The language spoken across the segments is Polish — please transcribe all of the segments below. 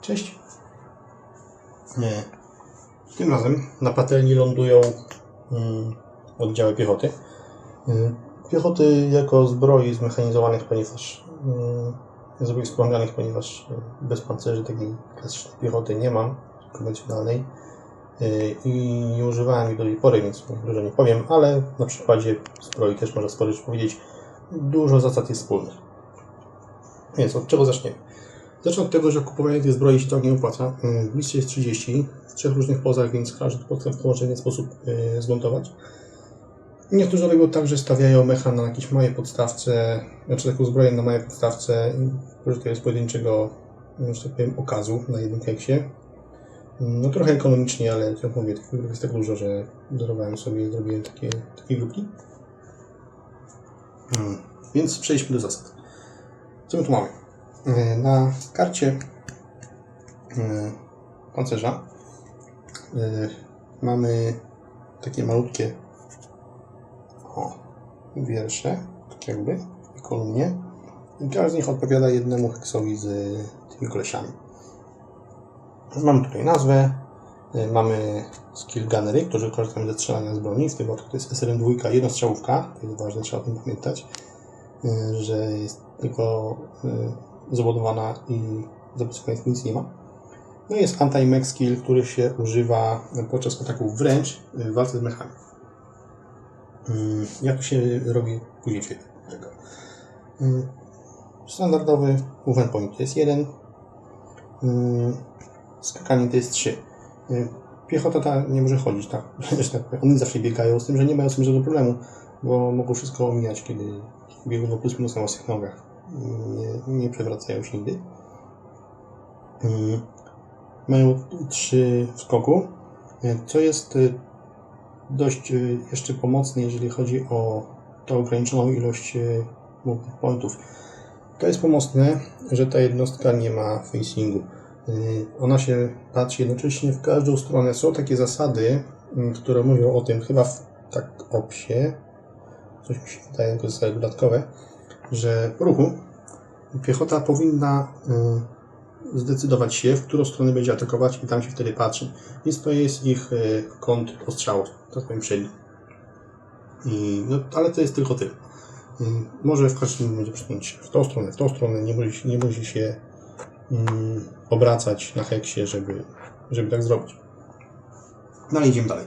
Cześć. Nie. Tym razem na patelni lądują mm, oddziały piechoty. Mm, Piechoty jako zbroi zmechanizowanych, ponieważ mm, zbroi wspomnianych, ponieważ y, bez pancerzy takiej klasycznej piechoty nie mam, konwencjonalnej. Y, I nie używałem jej do tej pory, więc dużo nie powiem, ale na przykładzie zbroi też można sporo powiedzieć. Dużo zasad jest wspólnych. Więc od czego zaczniemy? Zacznę od tego, że kupowanie tej zbroi się tak nie opłaca. W liście jest 30, w trzech różnych pozach, więc każdy podstaw może w inny sposób y, zmontować. Niektórzy robią tak, że stawiają mecha na jakiejś małej podstawce, znaczy taką zbroję na małej podstawce, korzystają z pojedynczego, że tak powiem, okazu na jednym keksie. No trochę ekonomicznie, ale jak mówię, tych grup jest tak dużo, że dorowałem sobie i zrobiłem takie, takie grupki. Hmm. Więc przejdźmy do zasad. Co my tu mamy? Yy, Na karcie yy, pancerza yy, mamy takie malutkie o, wiersze, tak jakby, i kolumnie. I każdy z nich odpowiada jednemu heksowi z tymi kolesiami. Mamy tutaj nazwę, mamy skill gunnery, którzy korzystają ze strzelania z broni. W tym to jest SRM2, jednostrzałówka, to jest ważne, trzeba o tym pamiętać, że jest tylko zabudowana i zabezpieczenia nic nie ma. No i jest anti-mech skill, który się używa podczas ataków wręcz w walce z mechami. Mm, Jak to się robi później do tego. Mm, Standardowy movement point to jest 1. Skakanie to jest 3. Piechota ta nie może chodzić, tak? Tak. Oni zawsze biegają, z tym, że nie mają z tym żadnego problemu, bo mogą wszystko omijać, kiedy biegną plus minus na własnych nogach. Nie, nie przewracają się nigdy. Mm, Mają 3 w skoku, co jest y, dość y, jeszcze pomocne, jeżeli chodzi o tą ograniczoną ilość pointów. To jest pomocne, że ta jednostka nie ma facingu. Ona się patrzy jednocześnie w każdą stronę. Są takie zasady, y, które mówią o tym, chyba w tak opsie, coś mi się wydaje, to zasady dodatkowe, że ruchu piechota powinna y, zdecydować się, w którą stronę będzie atakować i tam się wtedy patrzy. Więc to jest ich y, kąt ostrzału, tak powiem przedni. I, no, ale to jest tylko tyle. Y, Może w każdym będzie przesunąć w tą stronę, w tą stronę, nie musi, nie musi się mm, obracać na heksie, żeby, żeby tak zrobić. No ale idziemy dalej.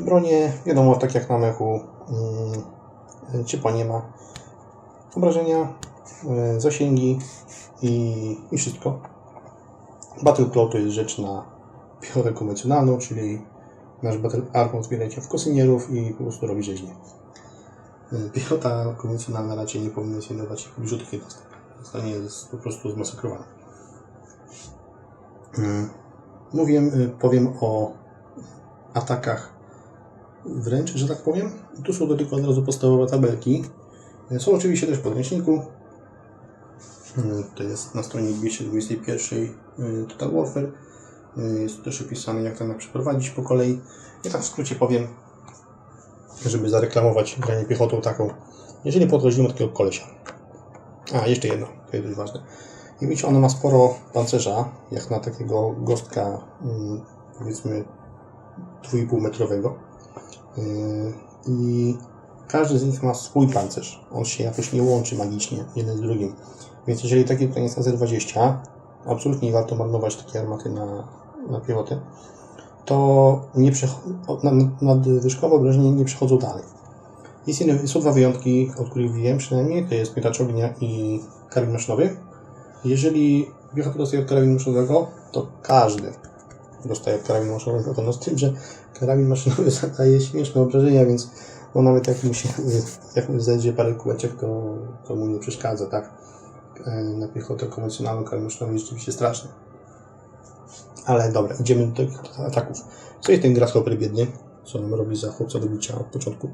Bronie, wiadomo, tak jak na mechu, ciepła nie ma. Obrażenia, y, zasięgi i, i wszystko. Battle Claw to jest rzecz na piechotę konwencjonalną, czyli nasz Battle Armor zbiera się w kosynierów i po prostu robi rzeźnie. Piechota konwencjonalna raczej nie powinna dawać rzutów jednostek. Zostanie jest po prostu zmasakrowana. Y, Mówię, y, powiem o atakach wręcz, że tak powiem. Tu są tego od razu podstawowe tabelki. Są oczywiście też w podręczniku. Y, To jest na stronie 221 y, Total Warfare. Y, Jest też opisane, jak to przeprowadzić po kolei. Ja tak w skrócie powiem, żeby zareklamować granie piechotą taką. Jeżeli podchodzimy do takiego kolesia. A, jeszcze jedno, to jest dość ważne. I widzicie, ona ma sporo pancerza, jak na takiego gostka, mm, powiedzmy 2,5 metrowego. Yy, I każdy z nich ma swój pancerz. On się jakoś nie łączy magicznie jeden z drugim. Więc jeżeli taki tutaj jest na Z20, absolutnie nie warto marnować takiej armaty na, na piechotę, to nie nadwyżkowe obrażenia nie przechodzą dalej. Jest jeden, są dwa wyjątki, o których wiem przynajmniej, to jest miotacz ognia i karabin maszynowy. Jeżeli piechota dostaje od karabinu maszynowego, to każdy dostaje od karabinu maszynowego. No z tym, że karabin maszynowy zadaje śmieszne obrażenia, więc no nawet jak mu się jak mu zejdzie parę kółeczek, to, to mu nie przeszkadza, tak? E, Na piechotę konwencjonalną karabin maszynowy jest rzeczywiście straszny. Ale dobra, idziemy do tych ataków. Co jest ten grasshopper biedny? Co nam robi za chłopca do bicia od początku?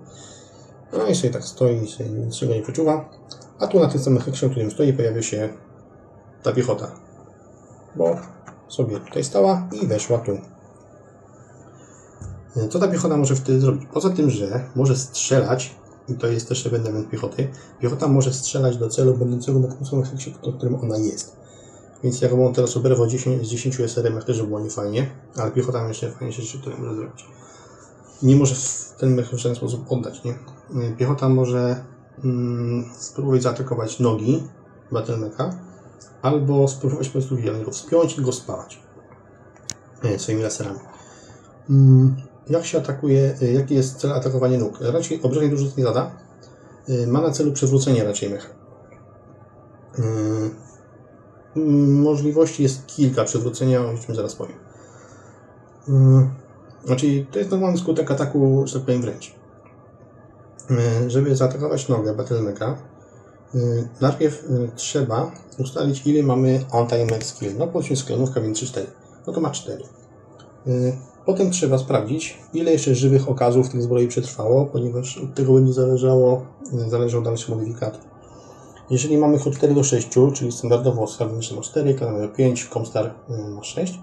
No i sobie tak stoi, sobie niczego nie przeczuwa. A tu na tym samym heksie, którym stoi, pojawia się ta piechota. Bo sobie tutaj stała i weszła tu. Co ta piechota może wtedy zrobić? Poza tym, że może strzelać, i to jest też element piechoty, piechota może strzelać do celu będącego na tym samym heksie, na którym ona jest. Więc jak mam teraz oberwał 10, z 10 SRM też było nie fajnie, ale piechota jeszcze fajniejsze rzeczy, które może zrobić. Nie może w ten mech w sposób oddać, nie? Y, Piechota może mm, spróbować zaatakować nogi Battlemecha, albo spróbować po prostu go wspiąć i go spalać y, swoimi laserami. Mm, Jak się atakuje, y, jaki jest cel atakowania nóg? Raczej obrażeń dużo nie zada. Y, Ma na celu przewrócenie raczej mecha. Y, mm, Możliwości jest kilka przewrócenia, o czym zaraz powiem. Znaczy, to jest normalny skutek ataku, że tak powiem, wręcz. Żeby zaatakować nogę Battlemecha, y, najpierw trzeba ustalić, ile mamy anti-mech skill. No, powiedzmy sklanówka, więc 3-4. No to ma 4. Potem trzeba sprawdzić, ile jeszcze żywych okazów tych zbroi przetrwało, ponieważ od tego będzie zależało, zależał dalszy modyfikator. Jeżeli mamy od 4 do 6, czyli standardowo skarbniczy ma 4, Kalamer 5, Comstar y, ma 6,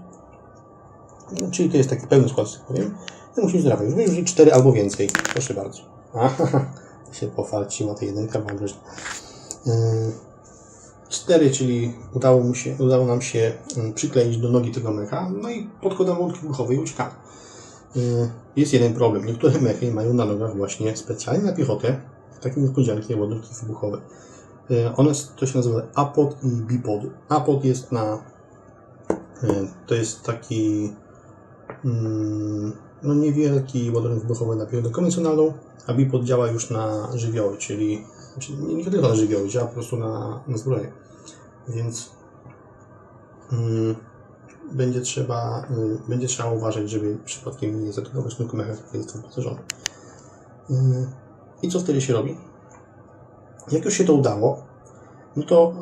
no, czyli to jest taki pełny skład, tak powiem, i musimy zdrawiać. Już już 4 albo więcej. Proszę bardzo. Aha, się pofarciła ta jedynka, mam. Yy, 4, czyli udało, mu się, udało nam się mm, przykleić do nogi tego mecha, no i podkładamy łąki wybuchowe i uciekamy. Yy, Jest jeden problem. Niektóre mechy mają na nogach właśnie specjalnie na piechotę takie niespodzianki, ładunki wybuchowe. Yy, One, to się nazywa apod i bipod. Apod jest na yy, to jest taki mm, no niewielki ładunek wybuchowy na piechotę konwencjonalną, a bipod działa już na żywioły, czyli znaczy nie, nie tylko na żywioły, działa po prostu na, na zbroję. Więc mm, będzie trzeba, y, będzie trzeba uważać, żeby przypadkiem nie zaatakować nóg mecha, który jest wyposażony. Y, I co wtedy się robi? Jak już się to udało, no to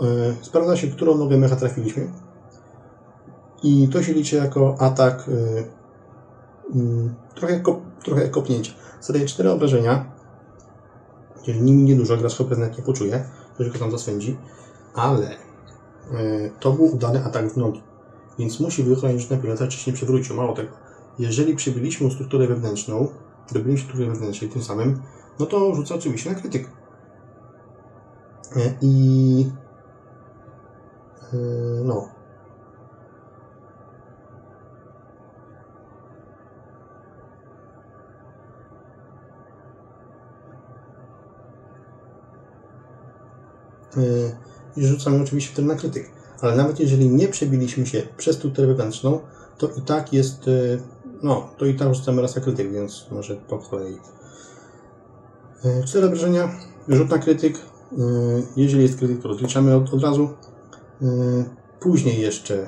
y, sprawdza się, którą nogę mecha trafiliśmy. I to się liczy jako atak, y, mm, trochę, kop, trochę kopnięcie. Zadaje 4 obrażenia, czyli niedużo, gra schopny nawet nie poczuje, to się go tam zaswędzi, ale y, to był udany atak w nogi, więc musi wychronić, ten pilota wcześniej nie przewrócił. Mało tego, jeżeli przybyliśmy mu strukturę wewnętrzną, robiliśmy strukturę wewnętrzną tym samym, no to rzuca oczywiście na krytyk. Y, I y, no, i rzucamy oczywiście wtedy na krytyk. Ale nawet jeżeli nie przebiliśmy się przez strukturę wewnętrzną, to i tak jest, yy, no, to i tak rzucamy raz na krytyk, więc może po kolei. Yy, Cztery obrażenia, rzut na krytyk. Jeżeli jest krytyk, to rozliczamy od, od razu. Później jeszcze,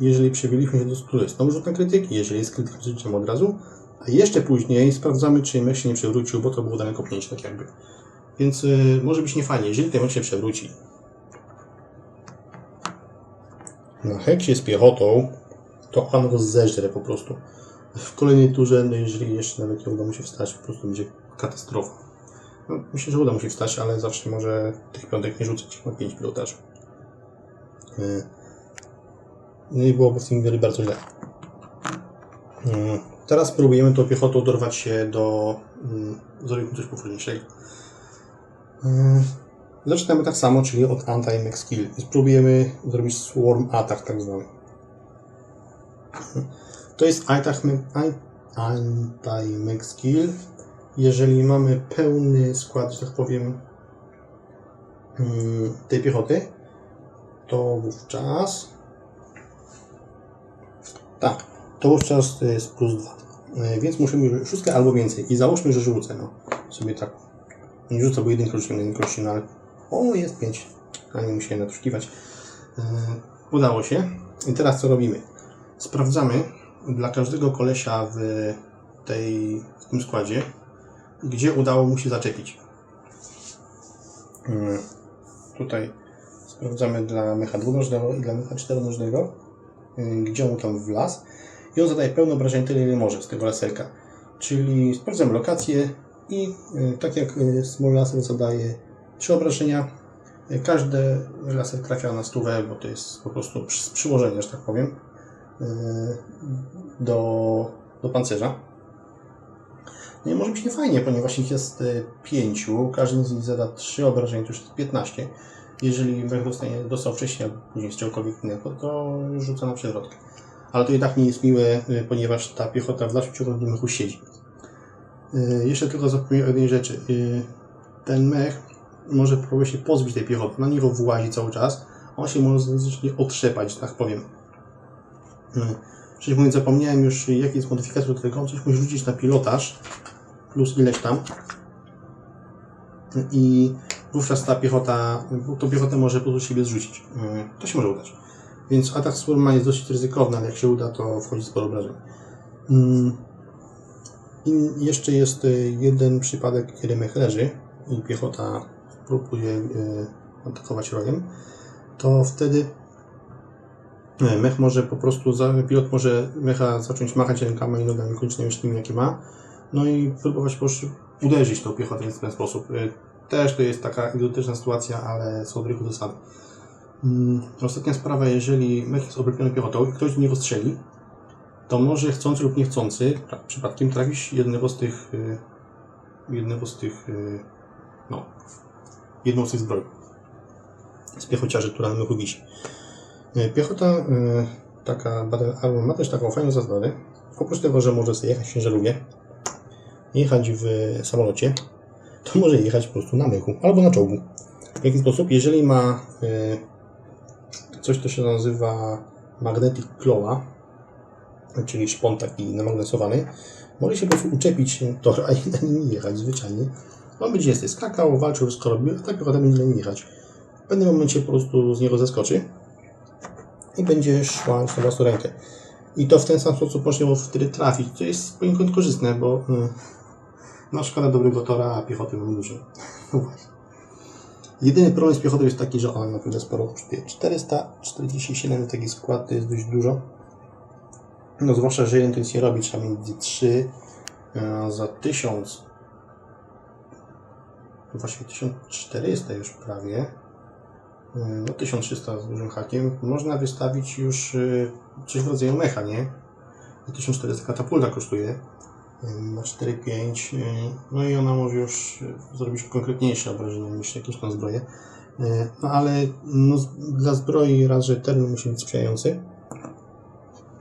jeżeli przebiliśmy się do struktury, znowu rzut na krytyk. Jeżeli jest krytyk, rozliczamy od razu. A jeszcze później sprawdzamy, czy mech się nie przewrócił, bo to było dane kopnięcie, tak jakby. Więc y, może być niefajnie, jeżeli ten mecz się przewróci. Na heksie z piechotą, to on rozeżre po prostu. W kolejnej turze, no jeżeli jeszcze nawet nie uda mu się wstać, po prostu będzie katastrofa. No, myślę, że uda mu się wstać, ale zawsze może tych piątek nie rzucać na 5 pilotaży. Y, No i byłoby w tym mieli bardzo źle. Y, Teraz spróbujemy tą piechotą dorwać się do... y, Zrobimy coś powolniejszego. Mm, Zaczynamy tak samo, czyli od anti-mech skill. Spróbujemy zrobić swarm attack tak zwany. To jest anti-mech skill. Jeżeli mamy pełny skład, że tak powiem, mm, tej piechoty, to wówczas tak, to wówczas to jest plus 2. Więc musimy szóstkę albo więcej. I załóżmy, że rzucę, no. Sobie tak nie rzucę, bo jedynkę rzuciłem na jedynkości, no ale o, jest 5. A nie musiałem natuszykiwać. Yy, udało się. I teraz co robimy? Sprawdzamy dla każdego kolesia w, tej, w tym składzie, gdzie udało mu się zaczepić. Yy, tutaj sprawdzamy dla mecha dwunożnego i dla mecha czteronożnego, yy, gdzie mu tam wlazł. I on zadaje pełne obrażeń tyle, ile może z tego laserka. Czyli sprawdzamy lokację, i y, tak jak Small Laser zadaje trzy obrażenia, y, każdy laser trafia na stówę, bo to jest po prostu przy- z przyłożenia, że tak powiem, do, do pancerza. No i może być niefajnie, ponieważ ich jest pięciu, każdy z nich zada trzy obrażenia, to już jest 15. jeżeli mech dostanie, dostał wcześniej albo później z czegokolwiek innego, to rzuca na przewrotkę. Ale to tak nie jest miłe, ponieważ ta piechota w dalszym ciągu w tym mechu siedzi. Y, Jeszcze tylko zapomniałem o jednej rzeczy. Y, Ten mech może próbować się pozbyć tej piechoty. Na niego włazi cały czas. On się może zacznie otrzepać, tak powiem. Y, Czyli mówiąc, zapomniałem już jaki jest modyfikator do tego. On coś musi rzucić na pilotaż plus ileś tam. I wówczas ta piechota, tą piechotę może po prostu siebie zrzucić. To się może udać. Więc atak z jest dosyć ryzykowny, ale jak się uda, to wchodzi sporo obrażeń. I jeszcze jest y, jeden przypadek, kiedy mech leży i piechota próbuje y, atakować rogiem, to wtedy y, mech może po prostu, pilot może mecha zacząć machać rękami i nogami kończonymi sztymi, jakie ma, no i próbować po prostu uderzyć tą piechotę w ten sposób. Też to jest taka idiotyczna sytuacja, ale są odrychu zasady. Mm, Ostatnia sprawa, jeżeli mech jest oblepiony piechotą i ktoś do niego strzeli, to może chcący lub niechcący przypadkiem trafić jednego z tych y, jednego z tych y, no jedną z tych zbroi z piechociarzy, która na wisi. Y, Piechota taka battle armor ma też taką fajną zasadę. Oprócz tego, że może sobie jechać w ciężarówce, jechać w samolocie, to może jechać po prostu na mechu albo na czołgu. W jaki sposób? Jeżeli ma coś, co się nazywa magnetic claw, czyli szpon taki namagnesowany, może się po prostu uczepić tora i na nim jechać zwyczajnie. On będzie sobie skakał, walczył, wszystko robił, a ta piechota będzie na nim jechać. W pewnym momencie po prostu z niego zeskoczy i będzie szła na własną rękę. I to w ten sam sposób można ją wtedy trafić, co jest poniekąd korzystne, bo y, no szkoda dobrego tora, a piechoty mamy dużo. No. Jedyny problem z piechotą jest taki, że ona naprawdę sporo kosztuje. 447 taki skład to jest dość dużo. No zwłaszcza, że jeden nic nie robi, trzeba mieć 3 za 1000. Właśnie 1400 już prawie. E, No 1300 z dużym hakiem. Można wystawić już e, coś w rodzaju mecha, nie? 1400 katapulta kosztuje. E, Ma 4-5. e, No i ona może już e, zrobić konkretniejsze obrażenia niż jakieś tam zbroje. E, No ale no, dla zbroi raz, że teren musi być sprzyjający.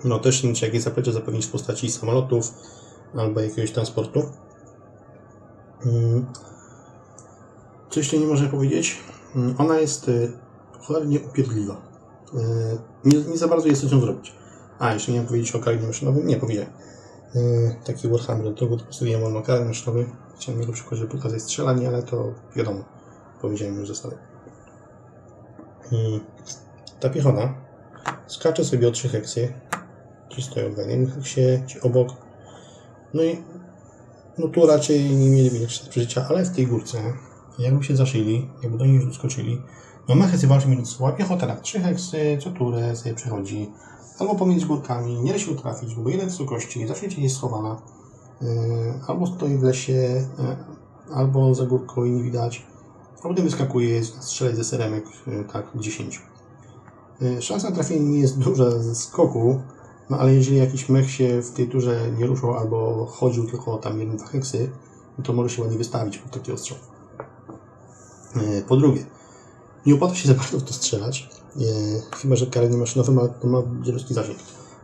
No też nie jakieś zaplecze zapewnić w postaci samolotów albo jakiegoś transportu. Mm. Co jeszcze nie można powiedzieć? Mm, Ona jest y, cholernie upierdliwa. Y, Nie, nie za bardzo jest co zrobić. A, jeszcze nie miałem powiedzieć o karabinie maszynowym? Nie, powiedziałem. Y, Taki Warhammer, do tego postawiłem on karabin maszynowy. Chciałem jego przykład, żeby pokazać strzelanie, ale to wiadomo. Powiedziałem już zasady. Mm, Ta piechota skacze sobie o trzy heksy. Ci stoją w jednym heksie, ci obok. No i no tu raczej nie mieli większe przeżycia, ale w tej górce, jakby się zaszyli, jakby do niej już doskoczyli, no mechy walczy między sobą, a piechota tak trzy heksy, co turę sobie przechodzi, albo pomiędzy górkami, nie da się utrafić, bo ile wysokości, zawsze gdzieś jest schowana, yy, albo stoi w lesie, yy, albo za górką i nie widać, a potem wyskakuje strzelać ze seremek, yy, tak, 10. Yy, Szansa na trafienie nie jest duża ze skoku, no ale jeżeli jakiś mech się w tej turze nie ruszał albo chodził tylko tam jeden, dwa heksy, no to może się ładnie wystawić pod taki ostrzał. E, Po drugie, nie opłaca się za bardzo w to strzelać, e, chyba że karabin maszynowy ma, to ma dzielski zasięg.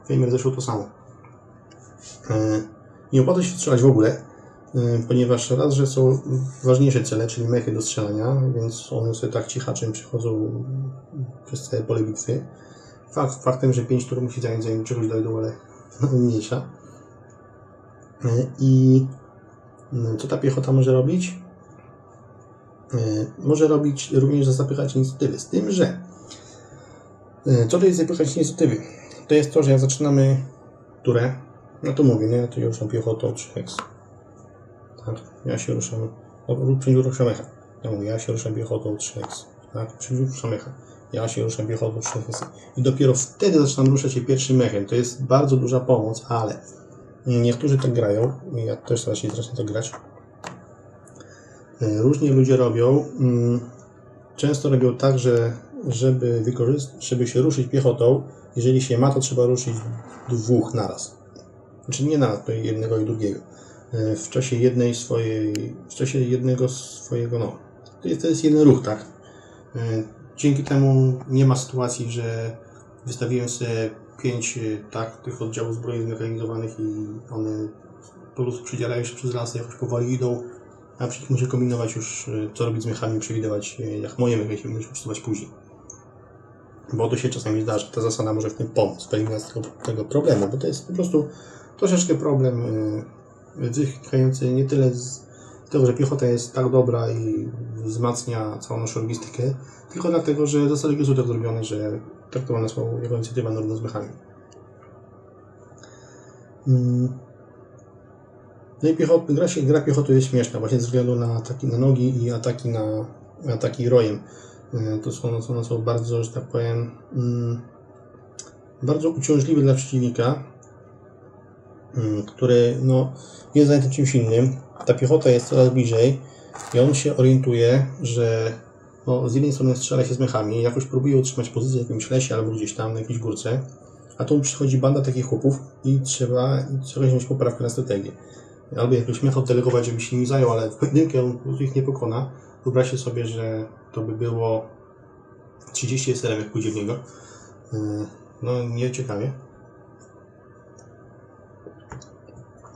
Fejmer zeszło to samo. E, Nie opłaca się strzelać w ogóle, ponieważ raz, że są ważniejsze cele, czyli mechy do strzelania, więc one sobie tak cichaczem przychodzą przez całe pole bitwy. Fakt, faktem, że 5 tur musi zająć, zanim czegoś dojdą, ale mniejsza. E, I mm, co ta piechota może robić? E, Może robić również zapychać inicjatywy. Z tym, że e, co to jest zapychać inicjatywy? To jest to, że jak zaczynamy turę, no to mówię, nie, to ja ruszam piechotą 3 hex. Tak, ja się ruszam, lub przeciw ruszam mecha. Ja mówię, ja się ruszam piechotą 3 hex. Tak, przeciw ruszam mecha. Ja się ruszam piechotą 3 hex. I dopiero wtedy zaczynam ruszać się pierwszym mechem. To jest bardzo duża pomoc, ale niektórzy tak grają, ja też teraz się zacznę tak grać. E, Różni ludzie robią. mm, Często robią tak, że żeby, wykorzystać, żeby się ruszyć piechotą, jeżeli się ma, to trzeba ruszyć dwóch naraz. Znaczy nie naraz, to jednego i drugiego. E, W czasie jednej swojej, w czasie jednego swojego, no, to jest, to jest jeden ruch, tak? Dzięki temu nie ma sytuacji, że wystawiłem sobie pięć y, tak, tych oddziałów zbroi zmechanizowanych i one po prostu przedzierają się przez lasy, jakoś powoli idą, a przecież muszę kombinować już, y, co robić z mechami, przewidywać, y, jak moje mechy się będą przesuwać później. Bo to się czasami zdarza. Ta zasada może w tym pomóc, w eliminacji tego, tego problemu, bo to jest po prostu troszeczkę problem wynikający nie tyle z tego, że piechota jest tak dobra i wzmacnia całą naszą logistykę, tylko dlatego, że zasady gry są tak zrobione, że traktowane są jako inicjatywa na z mechami. No i gra, się, gra piechotą jest śmieszna, właśnie ze względu na ataki na nogi i ataki na ataki rojem. Y, To są, są, są bardzo, że tak powiem, mm, bardzo uciążliwe dla przeciwnika, który no, jest zajęty czymś innym. Ta piechota jest coraz bliżej i on się orientuje, że no, z jednej strony strzela się z mechami, jakoś próbuje utrzymać pozycję w jakimś lesie albo gdzieś tam na jakiejś górce, a tu przychodzi banda takich chłopów i trzeba, trzeba wziąć poprawkę na strategię. Albo jakoś mecha oddelegować, żeby się nimi zajął, ale w pojedynkę on ich nie pokona. Wyobraźcie sobie, że to by było 30 SRM, jak pójdzie w niego. Yy, No, nie ciekawie.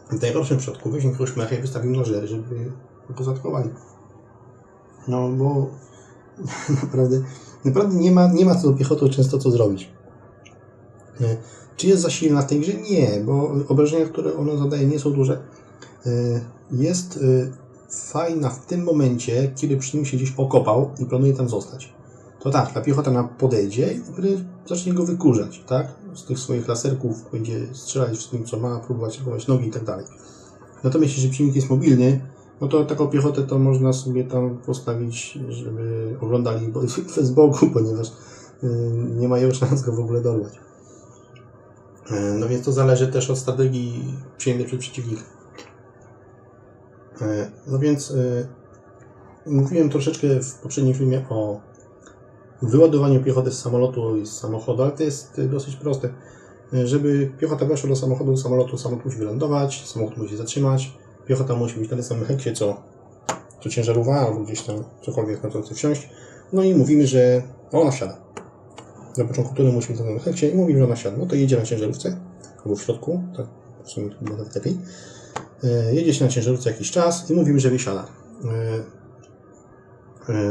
W najgorszym przypadku weźmie jakiegoś mecha i wystawił nożery, żeby go zaatakowali. No, bo naprawdę, naprawdę nie ma, nie ma co do piechotą często co zrobić. E, Czy jest za silna w tej grze? Nie, bo obrażenia, które ona zadaje, nie są duże. E, Jest e, fajna w tym momencie, kiedy przy nim się gdzieś okopał i planuje tam zostać. To tak, ta piechota nam podejdzie i zacznie go wykurzać, tak? Z tych swoich laserków będzie strzelać wszystkim, co ma, próbować atakować nogi i tak dalej. Natomiast jeśli przeciwnik jest mobilny, no to taką piechotę to można sobie tam postawić, żeby oglądali z boku, ponieważ y, nie mają szans go w ogóle dorwać. Y, No więc to zależy też od strategii przyjętej przez przeciwnika. Y, No więc mówiłem troszeczkę w poprzednim filmie o wyładowaniu piechoty z samolotu i z samochodu, ale to jest y, dosyć proste. Y, Żeby piechota weszła do samochodu, samolotu, samolot musi wylądować, samochód musi zatrzymać, piechota musi być na tym samym heksie, co, co ciężarówka, albo gdzieś tam cokolwiek na to chce wsiąść. No i mówimy, że ona wsiada. Na początku tury musi być na tym heksie i mówimy, że ona wsiada. No to jedzie na ciężarówce, albo w środku, tak w sumie to nawet lepiej. Y, Jedzie się na ciężarówce jakiś czas i mówimy, że wysiada.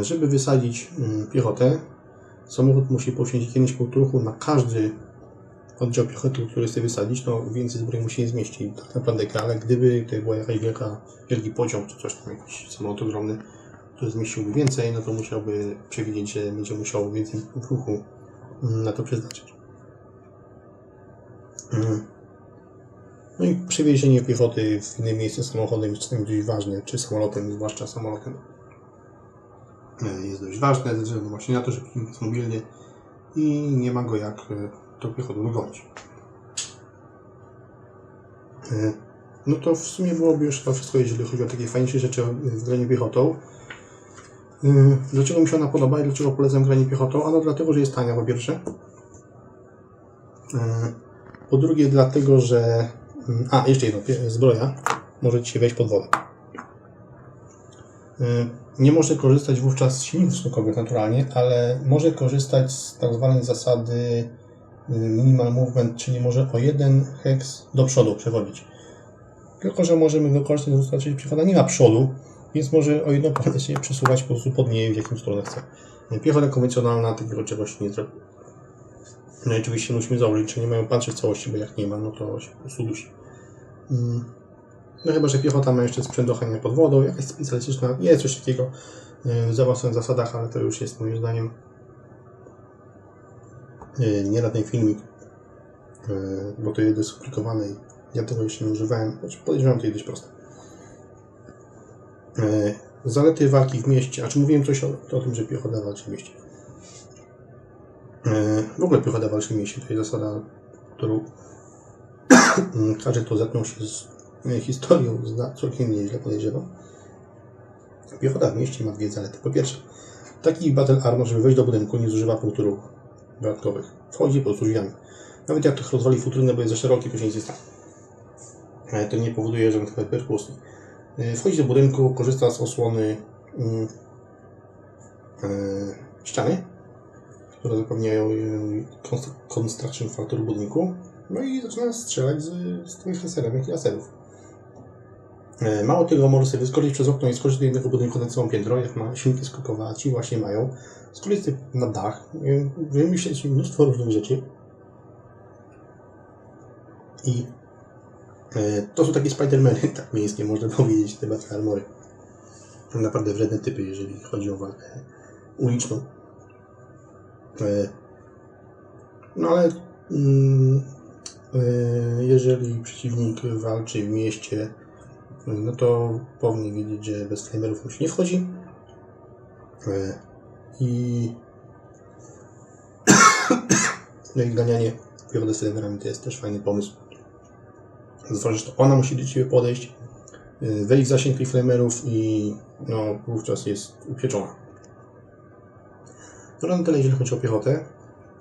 Żeby wysadzić piechotę, samochód musi poświęcić 5 półtruchu na każdy oddział piechoty, który chce wysadzić, no więcej zbroi musi nie zmieścić tak naprawdę, ale gdyby to była jakaś wielka, wielki pociąg, czy coś tam, jakiś samolot ogromny, który zmieściłby więcej, no to musiałby przewidzieć, że będzie musiał więcej ruchu mm, na to przeznaczyć. Mm. No i przewiezienie piechoty w inne miejsce samochodem jest czasami dość ważne, czy samolotem, zwłaszcza samolotem. E, Jest dość ważne ze względu właśnie na to, że przeciwnik jest mobilny i nie ma go jak e, tą piechotą dogonić. E, No to w sumie byłoby już chyba wszystko, jeżeli chodzi o takie fajniejsze rzeczy w graniu piechotą. E, Dlaczego mi się ona podoba i dlaczego polecam granie piechotą? Ano dlatego, że jest tania po pierwsze. E, Po drugie dlatego, że... mm, A, jeszcze jedno. Zbroja może Ci się wejść pod wodę. Nie może korzystać wówczas z silników stokowych naturalnie, ale może korzystać z tak zwanej zasady y, minimal movement, czyli może o jeden heks do przodu przechodzić. Tylko, że możemy wykorzystać z zasadzie piechota nie ma przodu, więc może o jedno pole się przesuwać po prostu pod niej, w jakim stronę chce. Piechota konwencjonalna takiego czegoś nie zrobi. No i oczywiście musimy założyć, czy nie mają panczy w całości, bo jak nie ma, no to się po prostu dusi. No chyba, że piechota ma jeszcze sprzęt do chania pod wodą, jakaś specjalistyczna, jest coś takiego y, w zaawansowanych zasadach, ale to już jest moim zdaniem y, nie na ten filmik, y, bo to jest skomplikowane i ja tego jeszcze nie używałem, choć podejrzewam, to jest dość proste. Zalety walki w mieście, a czy mówiłem coś o, o tym, że piechota walczy w mieście? W ogóle piechota walczy w mieście to jest zasada, którą każdy, kto zetknął się z e, historią, zna całkiem nieźle, podejrzewam. Piechota w mieście ma dwie zalety. Po pierwsze, taki battle armor, żeby wejść do budynku, nie zużywa punktu ruchu dodatkowych. Wchodzi po prostu drzwiami. Nawet jak ktoś rozwali futrynę, bo jest za szeroki, to się nic nie stanie. E, To nie powoduje żadnych reperkusji. E, Wchodzi do budynku, korzysta z osłony mm, e, ściany które zapewniają y, konstr- construction factor budynku. No i zaczyna strzelać z, z tych laserem, laserów. E, Mało tego, może sobie wyskoczyć przez okno i skoczyć do innego budynku na całą piętro, jak ma silniki skokowe, a ci właśnie mają. Skoczyć na dach, y, wymyśleć mnóstwo różnych rzeczy. I e, to są takie Spidermany, tak miejskie, można powiedzieć, te Battle Armory. Naprawdę wredne typy, jeżeli chodzi o walkę uliczną. E, No ale mm, e, jeżeli przeciwnik walczy w mieście, no to powinien wiedzieć, że bez flamerów mu się nie wchodzi. E, I no i ganianie piochoty z flamerami to jest też fajny pomysł. Zwłaszcza, że to ona musi do Ciebie podejść, y, wejść w zasięg tych flamerów i no, wówczas jest upieczona. No na tyle, jeżeli chodzi o piechotę.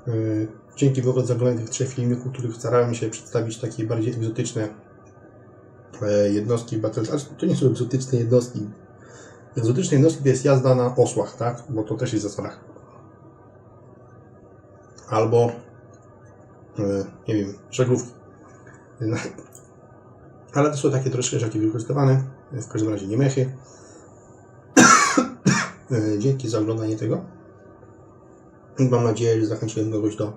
Y, Dzięki wobec zaglądania tych trzech filmików, których starałem się przedstawić takie bardziej egzotyczne e, jednostki battle, ale to nie są egzotyczne jednostki. Egzotyczne jednostki to jest jazda na osłach, tak? Bo to też jest w zasadach. Albo e, nie wiem, żaglówki. Ale to są takie troszkę rzadziej wykorzystywane. W każdym razie nie mechy. E, Dzięki za oglądanie tego. Mam nadzieję, że zachęciłem kogoś do,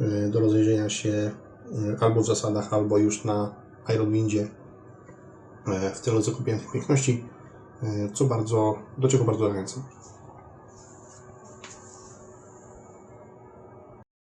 e, do rozejrzenia się e, albo w zasadach, albo już na Ironwindzie e, w celu zakupienia tych piękności, e, co bardzo, do czego bardzo zachęcam.